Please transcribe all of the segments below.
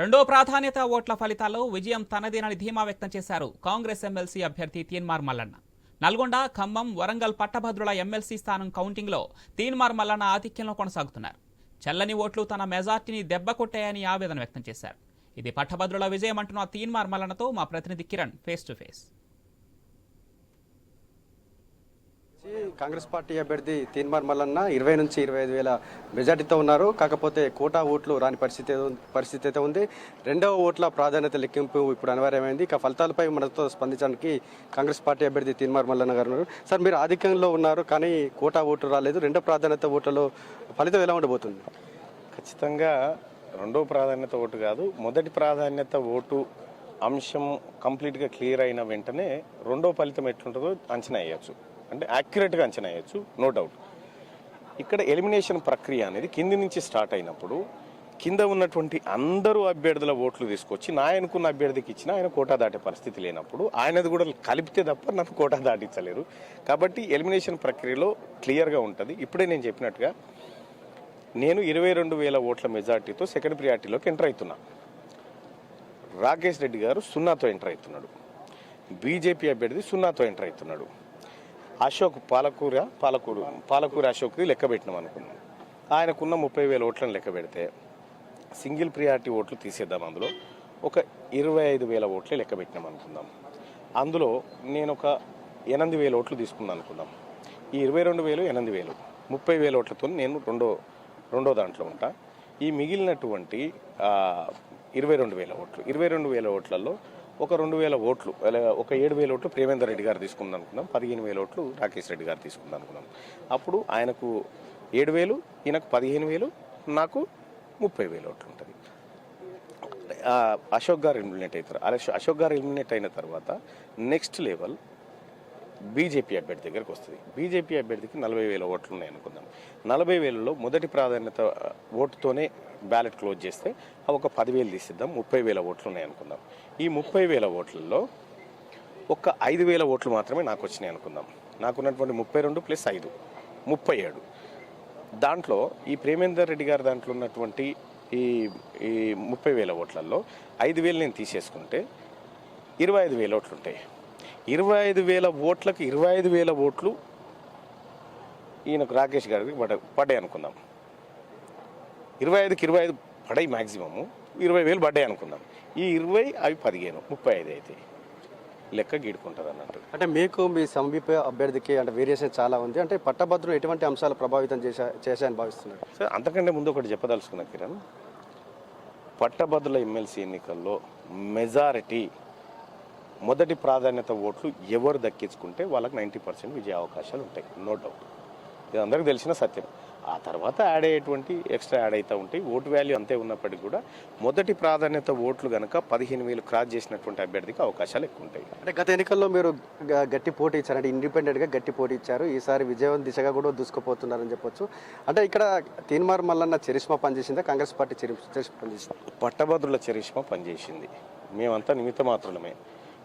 రెండో ప్రాధాన్యత ఓట్ల ఫలితాల్లో విజయం తనదేనని ధీమా వ్యక్తం చేశారు కాంగ్రెస్ ఎమ్మెల్సీ అభ్యర్థి తీన్మార్ మల్లన్న. నల్గొండ ఖమ్మం వరంగల్ పట్టభద్రుల ఎమ్మెల్సీ స్థానం కౌంటింగ్లో తీన్మార్ మల్లన్న ఆధిక్యంలో కొనసాగుతున్నారు. చెల్లని ఓట్లు తన మెజార్టీని దెబ్బ కొట్టాయని ఆవేదన వ్యక్తం చేశారు. ఇది పట్టభద్రుల విజయం అంటున్న తీన్మార్ మల్లన్నతో మా ప్రతినిధి Kiran face to face. Congress party అభ్యర్థి తీన్మార్ మల్లన్న ఇరవై నుంచి ఇరవై ఐదు వేల మెజార్టీతో ఉన్నారు. కాకపోతే కోటా ఓట్లు రాని పరిస్థితి పరిస్థితి అయితే ఉంది. రెండవ ఓట్ల ప్రాధాన్యత లెక్కింపు ఇప్పుడు అనివార్యమైంది. ఇక ఫలితాలపై మనతో స్పందించడానికి కాంగ్రెస్ పార్టీ అభ్యర్థి తీన్మార్ మల్లన్న గారు ఉన్నారు. సార్ మీరు ఆధిక్యంలో ఉన్నారు కానీ కోటా ఓటు రాలేదు. రెండో ప్రాధాన్యత ఓట్లలో ఫలితం ఎలా ఉండబోతుంది? ఖచ్చితంగా రెండో ప్రాధాన్యత ఓటు కాదు. మొదటి ప్రాధాన్యత ఓటు అంశం కంప్లీట్గా క్లియర్ అయిన వెంటనే రెండో ఫలితం ఎట్లుంటుందో అంచనా వేయచ్చు. అంటే యాక్యురేట్గా అంచనా వేయచ్చు నో డౌట్ ఇక్కడ ఎలిమినేషన్ ప్రక్రియ అనేది కింది నుంచి స్టార్ట్ అయినప్పుడు కింద ఉన్నటువంటి అందరూ అభ్యర్థుల ఓట్లు తీసుకొచ్చి నా అనుకున్న అభ్యర్థికి ఇచ్చిన ఆయన కోటా దాటే పరిస్థితి లేనప్పుడు ఆయనది కూడా కలిపితే తప్ప నన్ను కోటా దాటించలేరు. కాబట్టి ఎలిమినేషన్ ప్రక్రియలో క్లియర్గా ఉంటుంది. ఇప్పుడే నేను చెప్పినట్టుగా నేను ఇరవై రెండు వేల ఓట్ల మెజార్టీతో సెకండ్ ప్రియారిటీలోకి ఎంటర్ అవుతున్నా రాకేష్ రెడ్డి గారు సున్నాతో ఎంటర్ అవుతున్నాడు. బీజేపీ అభ్యర్థి సున్నాతో ఎంటర్ అవుతున్నాడు. అశోక్ పాలకూర పాలకూరు పాలకూర అశోక్ది లెక్క పెట్టినాం అనుకున్నాం. ఆయనకున్న ముప్పై వేల ఓట్లను లెక్క పెడితే సింగిల్ ప్రియారిటీ ఓట్లు తీసేద్దాం అందులో ఒక ఇరవై ఐదు వేల ఓట్లే లెక్క పెట్టినాం అనుకుందాం. అందులో నేను ఒక ఎనిమిది వేల ఓట్లు తీసుకుందాం అనుకుందాం. ఈ ఇరవై రెండు వేలు ఎనిమిది వేలు ముప్పై వేల ఓట్లతో నేను రెండో రెండో దాంట్లో ఉంటా. ఈ మిగిలినటువంటి ఇరవై రెండు వేల ఓట్లు ఇరవై రెండు వేల ఓట్లలో ఒక రెండు వేల ఓట్లు అలా ఒక ఏడు వేల ఓట్లు ప్రేమేందర్ రెడ్డి గారు తీసుకుందాం అనుకుందాం పదిహేను వేల ఓట్లు రాకేష్ రెడ్డి గారు తీసుకుందాం అనుకున్నాం. అప్పుడు ఆయనకు ఏడు వేలు ఈయనకు పదిహేను వేలు నాకు ముప్పై వేల ఓట్లు ఉంటుంది. అశోక్ గారు ఎలిమినేట్ అవుతారు అలా అశోక్ గారు ఎలిమినేట్ అయిన తర్వాత నెక్స్ట్ లెవెల్ బీజేపీ అభ్యర్థి దగ్గరకు వస్తుంది. బీజేపీ అభ్యర్థికి నలభై వేల ఓట్లు ఉన్నాయి అనుకుందాం. నలభై వేలలో మొదటి ప్రాధాన్యత ఓటుతోనే బ్యాలెట్ క్లోజ్ చేస్తే అవి ఒక పదివేలు తీసిద్దాం ముప్పై వేల ఓట్లు ఉన్నాయి అనుకుందాం. ఈ ముప్పై వేల ఓట్లలో ఒక్క ఐదు వేల ఓట్లు మాత్రమే నాకు వచ్చినాయి అనుకుందాం. నాకున్నటువంటి ముప్పై రెండు ప్లస్ ఐదు ముప్పై ఏడు. దాంట్లో ఈ ప్రేమేందర్ రెడ్డి గారి దాంట్లో ఉన్నటువంటి ఈ ఈ ముప్పై వేల ఓట్లలో ఐదు వేలు నేను తీసేసుకుంటే ఇరవై ఐదు వేల ఓట్లు ఉంటాయి ఇరవై ఐదు వేల ఓట్లకు ఇరవై ఐదు వేల ఓట్లు ఈయనకు రాకేష్ గారికి పడ పడ్డాయి అనుకుందాం. ఇరవై ఐదుకి ఇరవై ఐదు పడాయి మ్యాక్సిమము ఇరవై వేలు పడ్డాయి అనుకుందాం. ఈ ఇరవై అవి పదిహేను ముప్పై ఐదు అయితే లెక్క గీడుకుంటుంది అన్నట్టు అంటే మీకు మీ సమీప అభ్యర్థికి అంటే వేరియేషన్ చాలా ఉంది. అంటే పట్టభద్రులు ఎటువంటి అంశాలు ప్రభావితం చేశా చేశాయని భావిస్తున్నారు? సార్ అంతకంటే ముందు ఒకటి చెప్పదలుచుకున్నా కిరణ్. పట్టభద్రుల ఎమ్మెల్సీ ఎన్నికల్లో మెజారిటీ మొదటి ప్రాధాన్యత ఓట్లు ఎవరు దక్కించుకుంటే వాళ్ళకి నైంటీ పర్సెంట్ విజయ అవకాశాలు ఉంటాయి. నో డౌట్ ఇది అందరికీ తెలిసిన సత్యం. ఆ తర్వాత యాడ్ అయ్యేటువంటి ఎక్స్ట్రా యాడ్ అవుతూ ఉంటాయి ఓటు వాల్యూ అంతే ఉన్నప్పటికీ కూడా మొదటి ప్రాధాన్యత ఓట్లు కనుక పదిహేను వేలు క్రాస్ చేసినటువంటి అభ్యర్థికి అవకాశాలు ఎక్కువ ఉంటాయి. అంటే గత ఎన్నికల్లో మీరు గట్టి పోటీ ఇచ్చారు. అంటే ఇండిపెండెంట్గా గట్టి పోటీ ఇచ్చారు. ఈసారి విజయం దిశగా కూడా దూసుకుపోతున్నారని చెప్పొచ్చు. అంటే ఇక్కడ తీన్మార్ మల్లన్న చరిష్మా పనిచేసిందా? కాంగ్రెస్ పార్టీ చరి- చరిష్మా పనిచేసింది? పట్టభద్రుల చరిష్మా పనిచేసింది. మేమంతా నిమిత్త మాత్రమే.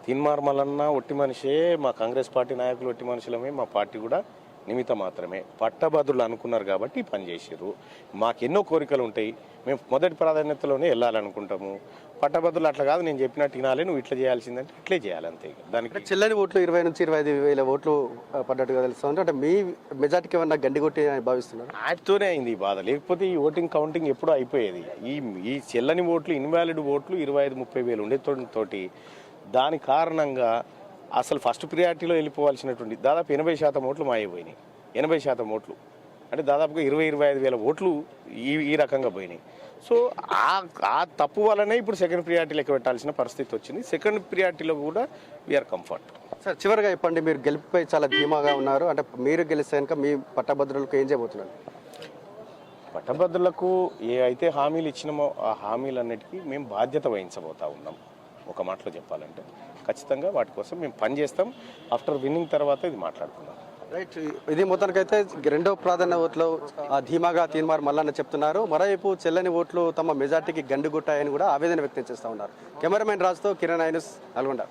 తిన్మార్ మల్లన్న ఒట్టి మనిషే మా కాంగ్రెస్ పార్టీ నాయకులు ఒట్టి మనుషులమే మా పార్టీ కూడా నిమిత్త మాత్రమే. పట్టభద్రులు అనుకున్నారు కాబట్టి పనిచేసారు మాకు ఎన్నో కోరికలు ఉంటాయి. మేము మొదటి ప్రాధాన్యతలోనే వెళ్ళాలనుకుంటాము. పట్టభద్రులు అట్లా కాదు నేను చెప్పినట్టు వినాలి నువ్వు ఇట్లా చేయాల్సిందంటే ఇట్లే చేయాలి అంతే దానికి చెల్లని ఓట్లు ఇరవై నుంచి ఇరవై ఐదు వేల ఓట్లు పడ్డట్టుగా తెలుస్తుంది. అంటే మీ మెజార్టీకి ఏమన్నా గండి కొట్టి అని భావిస్తున్నారు? వాటితోనే అయింది ఈ బాధ. లేకపోతే ఈ ఓటింగ్ కౌంటింగ్ ఎప్పుడూ అయిపోయేది. ఈ ఈ చెల్లని ఓట్లు ఇన్వాలిడ్ ఓట్లు ఇరవై ఐదు ముప్పై వేలు ఉండే తోటి దాని కారణంగా అసలు ఫస్ట్ ప్రియారిటీలో వెళ్ళిపోవాల్సినటువంటి దాదాపు ఎనభై శాతం ఓట్లు మాయపోయినాయి. ఎనభై శాతం ఓట్లు. అంటే దాదాపుగా ఇరవై ఇరవై ఐదు వేల ఓట్లు ఈ ఈ రకంగా పోయినాయి. సో ఆ ఆ తప్పు వల్లనే ఇప్పుడు సెకండ్ ప్రియారిటీ లెక్క పెట్టాల్సిన పరిస్థితి వచ్చింది. సెకండ్ ప్రియారిటీలో కూడా వీఆర్ కంఫర్ట్ సార్ చివరిగా చెప్పండి మీరు గెలుపుపై చాలా ధీమాగా ఉన్నారు. అంటే మీరు గెలిస్తే కనుక మీ పట్టభద్రులకు ఏం చేయబోతున్నారు? పట్టభద్రులకు ఏ అయితే హామీలు ఇచ్చినామో ఆ హామీలన్నిటికీ మేము బాధ్యత వహించబోతా ఉన్నాం. ఒక మాటలో చెప్పాలంటే. ఖచ్చితంగా వాటి కోసం మేము పని చేస్తాం. ఆఫ్టర్ విన్నింగ్ తర్వాత ఇది మాట్లాడుకుందాం. రైట్. ఇది మొత్తానికైతే రెండో ప్రాధాన్య ఓట్లు ఆ, ధీమాగా తీన్మార్ మల్లన్న చెప్తున్నారు. మరోవైపు చెల్లని ఓట్లు తమ మెజార్టీకి గండుగుట్టాయని కూడా ఆవేదన వ్యక్తం చేస్తూ ఉన్నారు. కెమెరామెన్ రాజుతో కిరణ్ ఐనస్ నల్గొండ.